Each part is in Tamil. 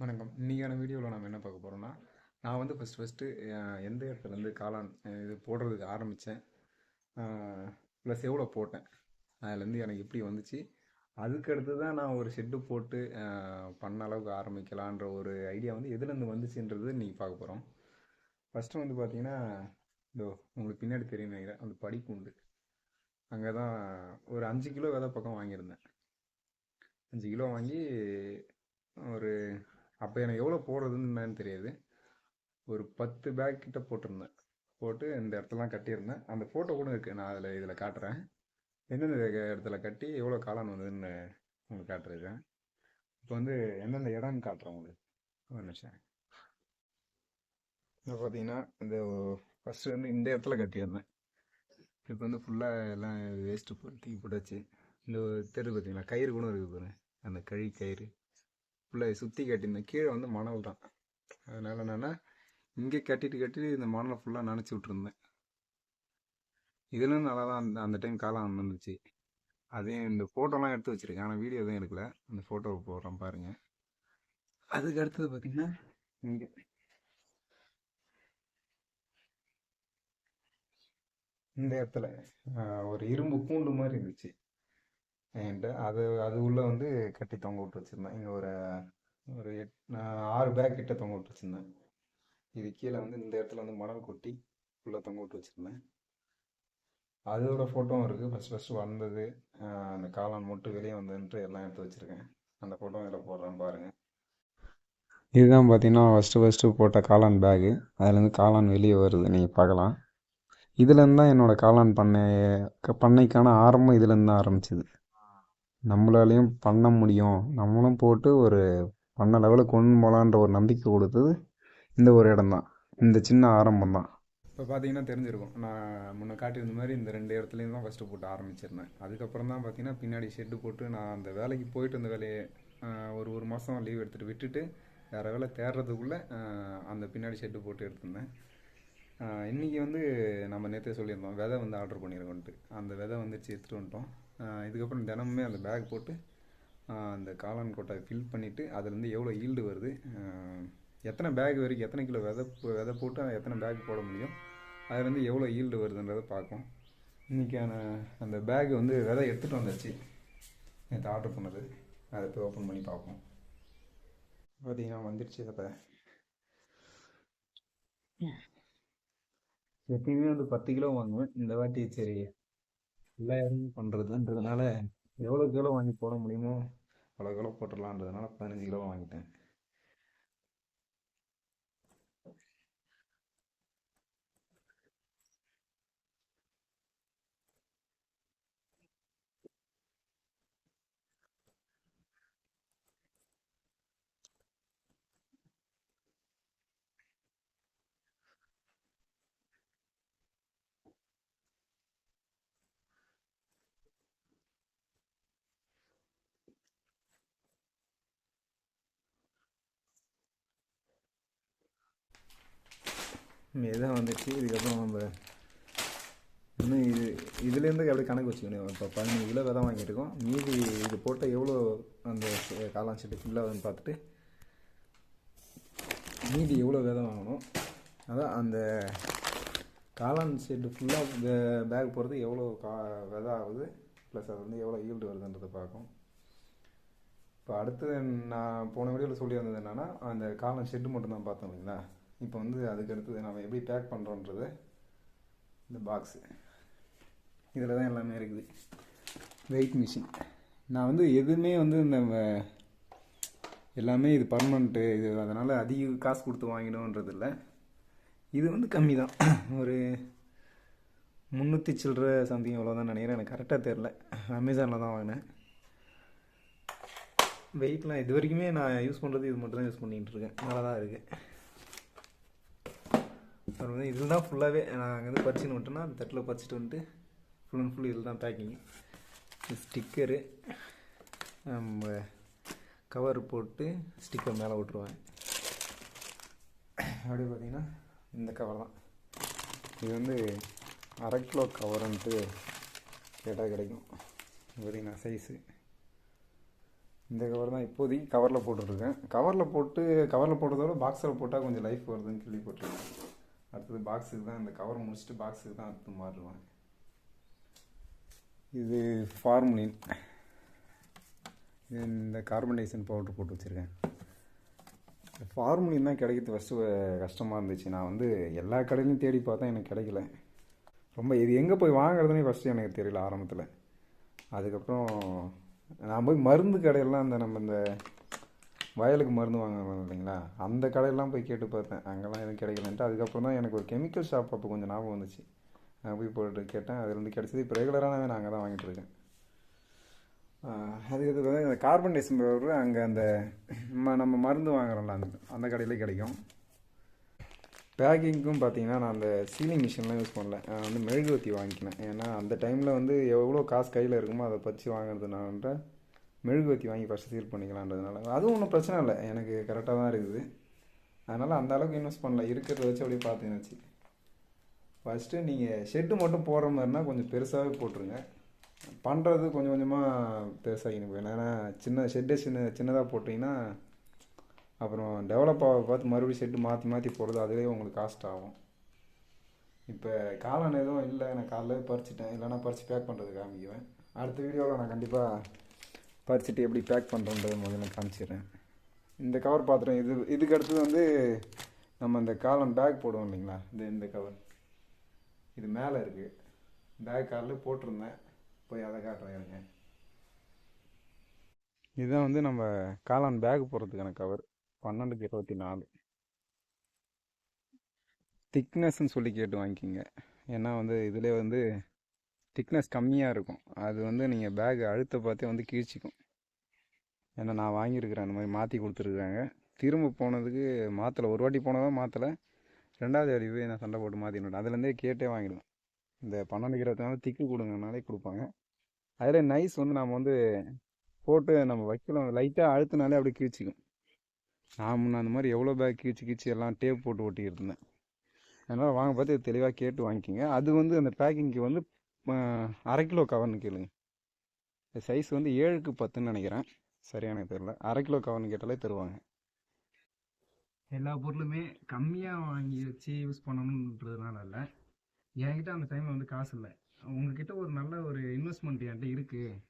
வணக்கம். இன்றைக்கான வீடியோவில் நம்ம என்ன பார்க்க போகிறோம்னா நான் வந்து ஃபஸ்ட் ஃபஸ்ட்டு எந்த இடத்துலேருந்து காளான் இது போடுறதுக்கு ஆரம்பித்தேன் ப்ளஸ் எவ்வளோ போட்டேன் அதுலேருந்து எனக்கு எப்படி வந்துச்சு அதுக்கடுத்து தான் நான் ஒரு ஷெட்டு போட்டு பண்ண அளவுக்கு ஆரம்பிக்கலான்ற ஒரு ஐடியா வந்து எதுலேருந்து வந்துச்சுன்றது இன்றைக்கி பார்க்க போகிறோம் ஃபஸ்ட்டு வந்து பார்த்தீங்கன்னா இதோ உங்களுக்கு பின்னாடி தெரியும் நினைக்கிறேன் அந்த படிப்புண்டு. அங்கே தான் ஒரு அஞ்சு கிலோ விதை பக்கம் வாங்கியிருந்தேன். அஞ்சு கிலோ வாங்கி ஒரு அப்போ எனக்கு எவ்வளோ போடுறதுன்னு என்னன்னு தெரியாது. ஒரு பத்து பேக் கிட்ட போட்டிருந்தேன். போட்டு இந்த இடத்துலலாம் கட்டியிருந்தேன். அந்த ஃபோட்டோ கூட இருக்குது நான் அதில் இதில் காட்டுறேன். எந்தெந்த இடத்துல கட்டி எவ்வளோ காளான் வந்ததுன்னு உங்களுக்கு காட்டுறேன். இப்போ வந்து எந்தெந்த இடம்னு காட்டுறேன் உங்களுக்கு. ஒரு நிமிஷம். இப்போ பார்த்தீங்கன்னா இந்த ஃபஸ்ட்டு வந்து இந்த இடத்துல கட்டியிருந்தேன். இப்போ வந்து ஃபுல்லாக எல்லாம் வேஸ்ட்டு போட்டு தூக்கி போட்டாச்சு. இந்த தெரு பார்த்தீங்களா கயிறு கூட இருக்குது பாருங்க. அந்த கழி கயிறு. உள்ளே சுற்றி கட்டியிருந்தேன் கீழே வந்து மணல் தான். அதனால் என்னென்னா இங்கே கட்டிட்டு கட்டிட்டு இந்த மணலை ஃபுல்லாக நினச்சி விட்ருந்தேன் இதுலையும் நல்லா தான் அந்த அந்த டைம் காலம் வந்துச்சு அதே இந்த ஃபோட்டோலாம் எடுத்து வச்சுருக்கேன். ஆனால் வீடியோ எதுவும் எடுக்கல. அந்த ஃபோட்டோ போடுறேன் பாருங்கள் அதுக்கு அடுத்தது பார்த்திங்கன்னா இங்கே. இந்த இடத்துல ஒரு இரும்பு கூண்டு மாதிரி இருந்துச்சு. என்கிட்ட அது அது உள்ளே வந்து கட்டி தொங்க விட்டு வச்சுருந்தேன். இங்கே ஒரு ஒரு எட் நான் ஆறு பேக் கிட்ட தொங்க விட்டு வச்சுருந்தேன். இது கீழே வந்து இந்த இடத்துல வந்து மணல் கொட்டி உள்ளே தொங்க விட்டு வச்சுருந்தேன். அதோட ஃபோட்டோவும் இருக்குது ஃபஸ்ட் ஃபஸ்ட்டு வந்தது. அந்த காளான் மட்டும் வெளியே வந்ததுன்ட்டு எல்லாம் எடுத்து வச்சுருக்கேன். அந்த ஃபோட்டோ இதில் போடுறேன் பாருங்கள் இதுதான் பார்த்தீங்கன்னா ஃபஸ்ட்டு ஃபஸ்ட்டு போட்ட காளான் பேகு அதுலேருந்து காளான் வெளியே வருது. நீங்கள் பார்க்கலாம். இதுலேருந்து தான் என்னோடய காளான் பண்ணை க- பண்ணைக்கான ஆரம்பம் இதுலேருந்து தான் ஆரம்பிச்சிது. நம்மளாலையும் பண்ண முடியும். நம்மளும் போட்டு ஒரு பண்ண லெவலுக்கு கொண்டு போகலான்ற ஒரு நம்பிக்கை கொடுத்தது இந்த ஒரு இடம் தான் இந்த சின்ன ஆரம்பம் தான் இப்போ பார்த்தீங்கன்னா தெரிஞ்சிருக்கும். நான் முன்ன காட்டியிருந்த மாதிரி இந்த ரெண்டு இடத்துலையும் தான் ஃபஸ்ட்டு போட்டு ஆரம்பிச்சிருந்தேன். அதுக்கப்புறம் தான் பார்த்தீங்கன்னா பின்னாடி ஷெட்டு போட்டு நான் அந்த வேலைக்கு போயிட்டு இருந்த வேலையை ஒரு ஒரு மாதம் லீவ் எடுத்துகிட்டு விட்டுட்டு வேறு வேலை தேடுறதுக்குள்ளே அந்த பின்னாடி ஷெட்டு போட்டு எடுத்திருந்தேன். இன்றைக்கி இன்னைக்கு வந்து நம்ம நேற்றே சொல்லியிருந்தோம் விதை வந்து ஆர்டர் பண்ணியிருக்கோன்ட்டு அந்த விதை வந்துச்சு எடுத்துகிட்டு வந்துட்டோம். இதுக்கப்புறம் தினமுமே அந்த பேக் போட்டு அந்த காளான் கொட்டை ஃபில் பண்ணிவிட்டு அதுலேருந்து எவ்வளோ ஈல்டு வருது? எத்தனை பேக் வரைக்கும் எத்தனை கிலோ விதை விதை போட்டு எத்தனை பேக் போட முடியும்? அதுலேருந்து எவ்வளோ ஈல்டு வருதுன்றதை பார்க்கும் இன்றைக்கான அந்த பேக் வந்து விதை எடுத்துகிட்டு வந்துச்சு. நேற்று ஆர்டர் பண்ணது. அதை போய் ஓப்பன் பண்ணி பார்ப்போம். பார்த்தீங்கன்னா வந்துடுச்சு விதை. எப்பயுமே வந்து பத்து கிலோ வாங்குவேன். இந்த வாட்டி சரி எல்லாரும் பண்ணுறதுன்றதுனால எவ்வளோ கிலோ வாங்கி போட முடியுமோ அவ்வளோ கிலோ போட்டுடலான்றதுனால பதினஞ்சு கிலோ வாங்கிட்டேன். இதான் வந்துச்சு? இதுக்கப்புறம் நம்ம இன்னும் இது இதுலேருந்து அப்படியே கணக்கு வச்சுக்கணும். இப்போ பதினஞ்சு கிலோ விதை வாங்கியிருக்கோம் மீதி இது போட்ட எவ்வளோ அந்த காளான் செட்டு ஃபுல்லாக பார்த்துட்டு மீதி எவ்வளோ விதை வாங்கணும்? அதான் அந்த காளான் செட்டு ஃபுல்லாக பேக் போகிறது எவ்வளோ கா விதை ஆகுது? ப்ளஸ் அது வந்து எவ்வளோ ஈல்டு வருதுன்றதை பார்க்கும் இப்போ அடுத்து நான் போன வீடியோவில் சொல்லியிருந்தது என்னென்னா அந்த காளான் ஷெட்டு மட்டும் தான் பார்த்தோம் இல்லைங்களா? இப்போ வந்து அதுக்கு அடுத்தது நம்ம எப்படி பேக் பண்ணுறோன்றது இந்த பாக்ஸு இதில் தான் எல்லாமே இருக்குது. வெயிட் மிஷின் நான் வந்து எதுவுமே வந்து இந்த எல்லாமே இது பர்மனண்ட்டு இது அதனால் அதிக காசு கொடுத்து வாங்கிடும்ன்றது இல்லை. இது வந்து கம்மி தான். ஒரு முந்நூற்றி சில்லற சம்திங் அவ்வளோதான் நினைக்கிறேன். எனக்கு கரெக்டாக தெரில அமேசானில் தான் வாங்கினேன். வெயிட்லாம் இது வரைக்குமே நான் யூஸ் பண்ணுறது இது மட்டும் தான் யூஸ் பண்ணிகிட்டு இருக்கேன். நல்லா தான் இருக்குது அப்புறம் வந்து இதில் தான் ஃபுல்லாகவே நான் அங்கேருந்து பறிச்சுன்னு விட்டேன்னா அந்த தட்டில் பறிச்சுட்டு வந்துட்டு ஃபுல் அண்ட் ஃபுல் இதில் தான் பேக்கிங் ஸ்டிக்கரு நம்ம கவர் போட்டு ஸ்டிக்கர் மேலே விட்ருவேன் அப்படியே பார்த்தீங்கன்னா இந்த கவர் தான். இது வந்து அரை கிலோ கவருன்ட்டு கேட்டால் கிடைக்கும். பார்த்தீங்கன்னா சைஸு இந்த கவர் தான் இப்போதைக்கு கவரில் போட்டுட்ருக்கேன் கவரில் போட்டு கவரில் போட்டதோட பாக்ஸில் போட்டால் கொஞ்சம் லைஃப் வருதுன்னு கேள்விப்பட்டிருக்கேன். அடுத்தது பாக்ஸுக்கு தான் இந்த கவர் முடிச்சுட்டு பாக்ஸுக்கு தான் அடுத்து மாறுவேன் இது ஃபார்முலின் இது இந்த கார்பன்டைசன் பவுடர் போட்டு வச்சுருக்கேன். ஃபார்முலின் தான் கிடைக்கிறது ஃபஸ்ட்டு கஷ்டமாக இருந்துச்சு. நான் வந்து எல்லா கடையிலையும் தேடி பார்த்தா எனக்கு கிடைக்கல. ரொம்ப இது எங்கே போய் வாங்குறதுனே ஃபஸ்ட்டு எனக்கு தெரியல ஆரம்பத்தில். அதுக்கப்புறம் நான் போய் மருந்து கடையெல்லாம் அந்த நம்ம இந்த வயலுக்கு மருந்து வாங்குறோம் இல்லைங்களா? அந்த கடையெல்லாம் போய் கேட்டு பார்த்தேன். அங்கெல்லாம் எதுவும் கிடைக்கலன்ட்டு. அதுக்கப்புறம் தான் எனக்கு ஒரு கெமிக்கல் ஷாப் அப்போ கொஞ்சம் ஞாபகம் வந்துச்சு. நான் போய் போட்டு கேட்டேன். அதுலேருந்து கிடச்சிது இப்போ ரெகுலராகவே நான் அங்கே தான் வாங்கிட்டு இருக்கேன். அதுக்கு வந்து இந்த கார்பன் டேசன் அங்கே அந்த ம- நம்ம மருந்து வாங்குறோம்ல அந்த அந்த கடையிலே கிடைக்கும். பேக்கிங்க்கும் பார்த்தீங்கன்னா நான் அந்த சீலிங் மிஷின்லாம் யூஸ் பண்ணல. நான் வந்து மெழுகுவர்த்தி வாங்கிக்கினேன் ஏன்னா அந்த டைமில் வந்து எவ்வளோ காசு கையில் இருக்குமோ அதை பச்சு வாங்குறதுனால மெழுகுவர்த்தி வாங்கி ஃபஸ்ட்டு சீல் பண்ணிக்கலான்றதுனால. அதுவும் ஒன்றும் பிரச்சனை இல்லை. எனக்கு கரெக்டாக தான் இருக்குது. அதனால் அந்த அளவுக்கு இன்வெஸ்ட் பண்ணல. இருக்கிறத வச்சு அப்படியே பார்த்துக்கினாச்சு ஃபஸ்ட்டு நீங்கள் ஷெட்டு மட்டும் போடுற மாதிரினா கொஞ்சம் பெருசாகவே போட்டுருங்க. பண்ணுறது கொஞ்சம் கொஞ்சமாக பெருசாகின்னு போயிடும் ஏன்னா சின்ன ஷெட்டே சின்ன சின்னதாக போட்டிங்கன்னா அப்புறம் டெவலப் ஆக பார்த்து மறுபடியும் ஷெட்டு மாற்றி மாற்றி போடுறது அதுவே உங்களுக்கு காஸ்ட் ஆகும். இப்போ காளான் எதுவும் இல்லை. நான் காலைல பறிச்சிட்டேன். இல்லைன்னா பறித்து பேக் பண்ணுறது காமிக்குவேன் அடுத்த வீடியோவில் நான் கண்டிப்பாக பறிச்சுட்டு எப்படி பேக் பண்ணுறன்றது முதல்ல காமிச்சிடுறேன். இந்த கவர் பாத்திரம் இது இதுக்கு அடுத்தது வந்து நம்ம இந்த காளான் பேக் போடுவோம் இல்லைங்களா? இந்த இந்த கவர் இது மேலே இருக்குது பேக் காலில் போட்டிருந்தேன். போய் அதை காட்டுறேன் இருங்க இதுதான் வந்து நம்ம காளான் பேக் போடுறதுக்கான கவர் பன்னெண்டுக்கு இருபத்தி நாலு. திக்னஸ்ன்னு சொல்லி கேட்டு வாங்கிக்கிங்க. ஏன்னா வந்து இதில் வந்து திக்னஸ் கம்மியாக இருக்கும். அது வந்து நீங்கள் பேக் அழுத்த பார்த்தே வந்து கிழிச்சிக்கும். ஏன்னா நான் வாங்கியிருக்கிறேன். அந்த மாதிரி மாற்றி கொடுத்துருக்குறாங்க திரும்ப போனதுக்கு மாற்றலை ஒரு வாட்டி போனதான் மாற்றலை ரெண்டாவது வாட்டி போய் நான் சண்டை போட்டு மாற்றினேன் அதுலேருந்தே கேட்டே வாங்கிடுவேன். இந்த பன்னெண்டு கிராத்தினால திக்கு கொடுங்கனாலே கொடுப்பாங்க. அதில் நைஸ் வந்து நம்ம வந்து போட்டு நம்ம வைக்கலாம். லைட்டாக அழுத்தினாலே அப்படியே கிழிச்சிக்கும். நான் முன்ன அந்த மாதிரி எவ்வளோ பேக் கிழிச்சு கிழிச்சு எல்லாம் டேப் போட்டு ஒட்டிக்கிட்டு இருந்தேன். அதனால் வாங்க பார்த்து தெளிவாக கேட்டு வாங்கிக்கிங்க. அது வந்து அந்த பேக்கிங்க்கு வந்து அரை கிலோ கவர்னு கேளுங்க. சைஸ் வந்து ஏழுக்கு பத்துன்னு நினைக்கிறேன். சரியான எனக்கு தெரியல அரை கிலோ கவர்னு கேட்டாலே தருவாங்க. எல்லா பொருளுமே கம்மியாக வாங்கி வச்சு யூஸ் பண்ணணுன்றதுனால இல்லை. என்கிட்ட அந்த டைமில் வந்து காசு இல்லை. உங்ககிட்ட ஒரு நல்ல ஒரு இன்வெஸ்ட்மெண்ட் என்கிட்ட இருக்குது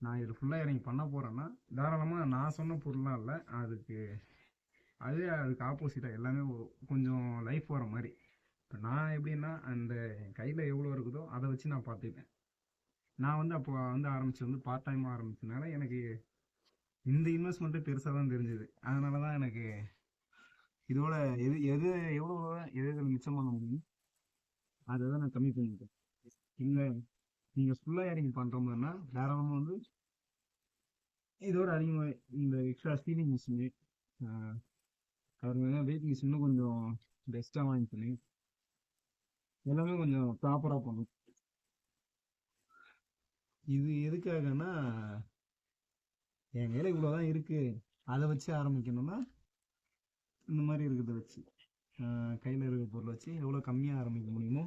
நான் இது ஃபுல்லாக இறங்கி பண்ண போகிறேன்னா தாராளமாக நான் சொன்ன பொருள்லாம் இல்லை. அதுக்கு அதுவே அதுக்கு ஆப்போசிட்டாக எல்லாமே கொஞ்சம் லைஃப் வர மாதிரி. இப்போ நான் எப்படின்னா அந்த கையில் எவ்வளோ இருக்குதோ அதை வச்சு நான் பார்த்துப்பேன். நான் வந்து அப்போ வந்து ஆரம்பிச்சு வந்து பார்ட் டைமாக ஆரம்பிச்சதுனால எனக்கு இந்த இன்வெஸ்ட்மெண்ட்டு பெருசாக தான் தெரிஞ்சுது. அதனால தான் எனக்கு இதோட எது எது எவ்வளோ எது எதில் மிச்சம் பண்ண முடியும் அதை தான் நான் கம்மி பண்ணிட்டேன் நீங்கள் நீங்கள் ஃபுல்லாக இறங்கி பண்ணுற மாதிரினா தாராளமாக வந்து இதோட அதிகமாக இந்த எக்ஸ்ட்ரா ஸ்டீலிங் மிஷினு அவர் வெயிட் மிஷினும் கொஞ்சம் பெஸ்ட்டாக வாங்கிக்கணு எல்லாமே கொஞ்சம் ப்ராப்பராக பண்ணும் இது எதுக்காகன்னா என் கையில் இவ்வளோ தான் இருக்குது அதை வச்சு ஆரம்பிக்கணும்னா இந்த மாதிரி இருக்கிறத வச்சு கையில் இருக்கிற பொருளை வச்சு எவ்வளோ கம்மியாக ஆரம்பிக்க முடியுமோ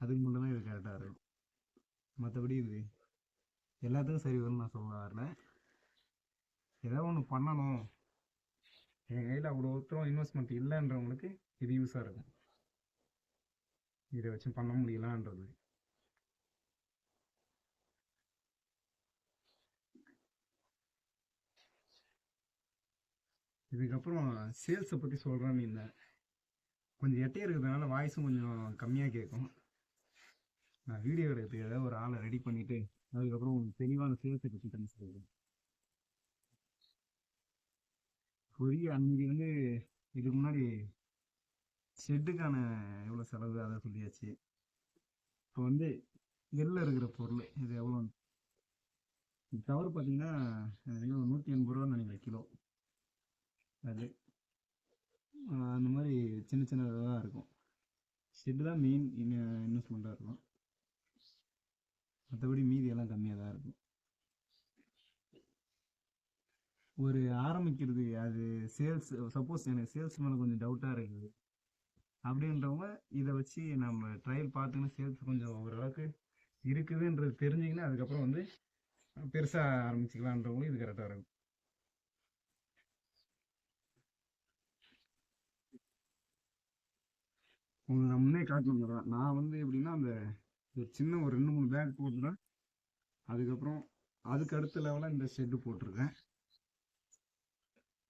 அதுக்கு மட்டும்தான் இது கரெக்டாக இருக்கும். மற்றபடி இது எல்லாத்துக்கும் சரி வரும்னு நான் சொல்ல வரல. ஏதாவது ஒன்று பண்ணணும். என் கையில் அவ்வளோ ஒருத்தரும் இன்வெஸ்ட்மெண்ட் இல்லைன்றவங்களுக்கு இது யூஸாக இருக்கும். இதை வச்சு பண்ண முடியலான்றது. இதுக்கப்புறம் சேல்ஸை பற்றி சொல்கிறேன்னு இல்லை கொஞ்சம் எட்டையாக இருக்கிறதுனால வாய்ஸும் கொஞ்சம் கம்மியாக கேட்கும் நான் வீடியோ எடுக்கிறதுக்கு ஏதாவது ஒரு ஆளை ரெடி பண்ணிவிட்டு அதுக்கப்புறம் தெளிவான சேல்ஸை பற்றி பண்ணி சொல்லுவேன் பொரிய அன்னைக்கு வந்து இதுக்கு முன்னாடி ஷெட்டுக்கான எவ்வளோ செலவு? அதை சொல்லியாச்சு. இப்போ வந்து வெளில இருக்கிற பொருள் இது எவ்வளோ கவர் பார்த்தீங்கன்னா இன்னும் நூற்றி எண்பது ரூபான்னு நினைக்கிறேன் கிலோ. அது. அந்த மாதிரி சின்ன சின்ன தான் இருக்கும். ஷெட்டு தான் மெயின் இன்வெஸ்ட்மெண்ட்டாக இருக்கும்? மற்றபடி மீதி எல்லாம் கம்மியாக தான் இருக்கும். ஒரு ஆரம்பிக்கிறது அது சேல்ஸ் சப்போஸ் எனக்கு சேல்ஸ் மேலே கொஞ்சம் டவுட்டாக இருக்குது. அப்படின்றவங்க இதை வச்சு நம்ம ட்ரையல் பார்த்துன்னு சேர்த்து கொஞ்சம் ஓரளவுக்கு இருக்குதுன்றது தெரிஞ்சிங்கன்னா அதுக்கப்புறம் வந்து பெருசாக ஆரம்பிச்சிக்கலான்றவங்களும் இது கரெக்டாக இருக்கும். உங்களுக்கு நான் முன்னே காட்டணும் நான் வந்து எப்படின்னா அந்த ஒரு சின்ன ஒரு ரெண்டு மூணு பேக் போட்டுதான் அதுக்கப்புறம் அதுக்கு அடுத்த லெவலாக இந்த ஷெட்டு போட்டிருக்கேன்.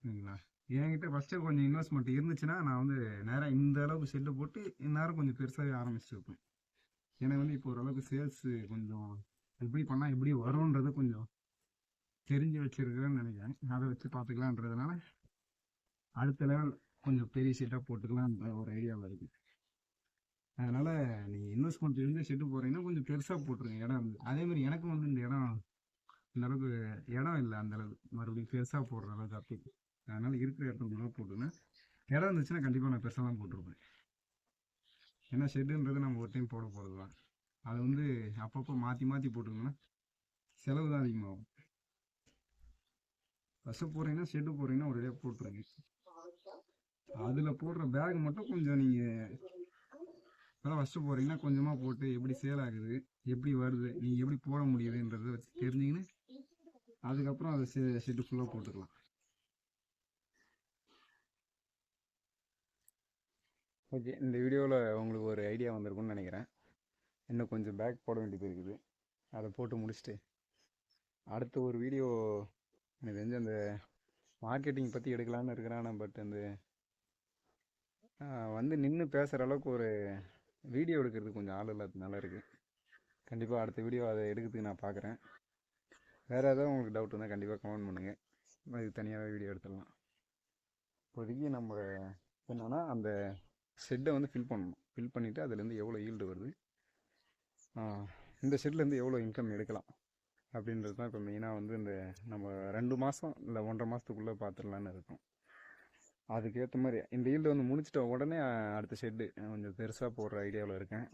சரிங்களா? என்கிட்ட ஃபஸ்ட்டு கொஞ்சம் இன்வெஸ்ட்மெண்ட் இருந்துச்சுன்னா நான் வந்து நேராக இந்த அளவுக்கு செல்லு போட்டு இந்நேரம் கொஞ்சம் பெருசாகவே ஆரம்பிச்சிருப்பேன் எனக்கு வந்து இப்போ ஓரளவுக்கு சேல்ஸு கொஞ்சம் எப்படி பண்ணால் எப்படி வரும்ன்றது கொஞ்சம் தெரிஞ்சு வச்சுருக்கிறேன்னு நினைக்கிறேன். அதை வச்சு பார்த்துக்கலான்றதுனால அடுத்த லெவல் கொஞ்சம் பெரிய செட்டாக போட்டுக்கலான்ற ஒரு ஐடியாவில் இருக்குது அதனால் நீங்கள் இன்வெஸ்ட்மெண்ட் இருந்து செட்டு போகிறீங்கன்னா கொஞ்சம் பெருசாக போட்டுருங்க. இடம் வந்து அதேமாதிரி எனக்கும் வந்து இந்த இடம் இந்த அளவுக்கு இடம் இல்லை அந்த அளவுக்கு. மறுபடியும் பெருசாக போடுற அளவுக்கு அப்படி. அதனால் இருக்கிற இடத்துல மட்டும் போட்டுருங்க இடம் இருந்துச்சுன்னா கண்டிப்பாக நான் பெருசாக தான் போட்டிருப்பேன். ஏன்னா ஷெட்டுன்றது நம்ம ஒரு டைம் போட போகிறது தான் அதை வந்து அப்பப்போ மாற்றி மாற்றி போட்டுருந்தோம்னா செலவு தான் அதிகமாகும். ஃபஸ்ட்டு போடுறீங்கன்னா ஷெட்டு போடுறீங்கன்னா ஒரேடியாக போட்டுருங்க அதில் போடுற பேக் மட்டும் கொஞ்சம் நீங்கள் இப்போதான் ஃபஸ்ட்டு போகிறீங்கன்னா கொஞ்சமாக போட்டு எப்படி சேல் ஆகுது எப்படி வருது நீங்கள் எப்படி போட முடியுதுன்றதை வச்சு தெரிஞ்சிங்கன்னு அதுக்கப்புறம் அதை செ ஷெட்டு ஃபுல்லாக போட்டுக்கலாம். ஓகே இந்த வீடியோவில் உங்களுக்கு ஒரு ஐடியா வந்திருக்கும்னு நினைக்கிறேன். இன்னும் கொஞ்சம் பேக் போட வேண்டியது இருக்குது. அதை போட்டு முடிச்சுட்டு அடுத்த ஒரு வீடியோ எனக்கு தெரிஞ்சு அந்த மார்க்கெட்டிங் பற்றி எடுக்கலான்னு இருக்கிறேன். பட் அந்த வந்து நின்று பேசுகிற அளவுக்கு ஒரு வீடியோ எடுக்கிறதுக்கு கொஞ்சம் ஆள் இல்லாததுனால இருக்குது கண்டிப்பாக அடுத்த வீடியோ அதை எடுக்கிறதுக்கு நான் பார்க்குறேன் வேறு ஏதாவது உங்களுக்கு டவுட் இருந்தால் கண்டிப்பாக கமெண்ட் பண்ணுங்கள் இது தனியாகவே வீடியோ எடுத்துடலாம். இப்போதைக்கு நம்ம என்னென்னா அந்த ஷெட்டை வந்து ஃபில் பண்ணணும். ஃபில் பண்ணிவிட்டு அதுலேருந்து எவ்வளோ ஈல்டு வருது? இந்த ஷெட்லேருந்து எவ்வளோ இன்கம் எடுக்கலாம்? அப்படின்றது தான் இப்போ மெயினாக வந்து இந்த நம்ம ரெண்டு மாதம் இல்லை ஒன்றரை மாதத்துக்குள்ளே பார்த்துடலான்னு இருக்கோம். அதுக்கேற்ற மாதிரி இந்த ஈல்டு வந்து முடிச்சிட்ட உடனே அடுத்த ஷெட்டு கொஞ்சம் பெருசாக போடுற ஐடியாவில் இருக்கேன்.